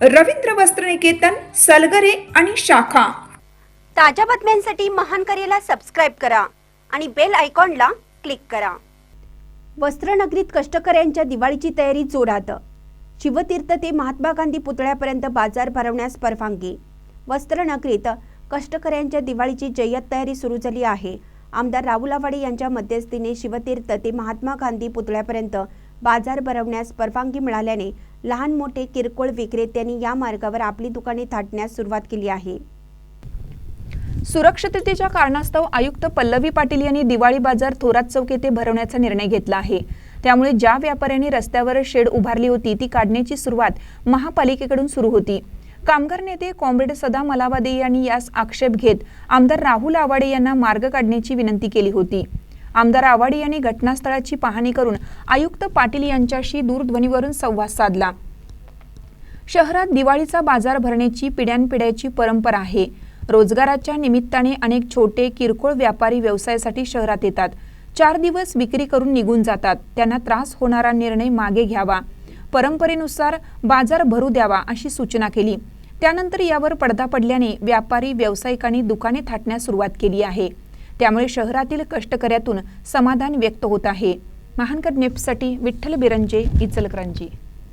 रवींद्र वस्त्रनिकेतन सलगरे आणि शाखा. ताज्या बातम्यांसाठी महान करेला सबस्क्राईब करा आणि बेल आयकॉनला क्लिक करा. वस्त्रनगरीत कष्टकऱ्यांच्या दिवाळीची तयारी जोरात. शिवतीर्थ ते महात्मा गांधी पुतळ्यापर्यंत बाजार भरवण्यास परवानगी. वस्त्रनगरीत कष्टकऱ्यांच्या दिवाळीची जय्यत तयारी सुरू झाली आहे. आमदार राहुल आवाडे यांच्या मध्यस्थीने शिवतीर्थ ते महात्मा गांधी पुतळ्यापर्यंत बाजार भरवण्यास परवानगी मिळाल्याने लहान मोठे किरकोळ विक्रेत्यांनी या मार्गावर आपली दुकाने थाटण्यास सुरुवात केली आहे. सुरक्षिततेच्या कारणास्तव आयुक्त पल्लवी पाटील यांनी दिवाळी बाजार थोरात चौक येथे भरवण्याचा निर्णय घेतला आहे. त्यामुळे ज्या व्यापाऱ्यांनी रस्त्यावर शेड उभारली होती ती काढण्याची सुरुवात महापालिकेकडून सुरू होती. कामगार नेते कॉम्रेड सदा मलावादे यांनी यास आक्षेप घेत आमदार राहुल आवाडे यांना मार्ग काढण्याची विनंती केली होती. आमदार आवाडे यांनी घटनास्थळाची पाहणी करून आयुक्त पाटील यांच्याशी दूरध्वनीवरून संवाद साधला. शहरात दिवाळीचा बाजार भरण्याची पिढ्यानपिढ्याची परंपरा आहे. रोजगाराच्या निमित्ताने अनेक छोटे किरकोळ व्यापारी व्यवसायासाठी शहरात येतात. चार दिवस विक्री करून निघून जातात. त्यांना त्रास होणारा निर्णय मागे घ्यावा. परंपरेनुसार बाजार भरू द्यावा अशी सूचना केली. त्यानंतर यावर पडदा पडल्याने व्यापारी व्यावसायिकांनी दुकाने थाटण्यास सुरुवात केली आहे. त्यामुळे शहरातील कष्टकऱ्यातून समाधान व्यक्त होत आहे. महानकर नेपसाठी विठ्ठल बिरंजे इचलकरंजी.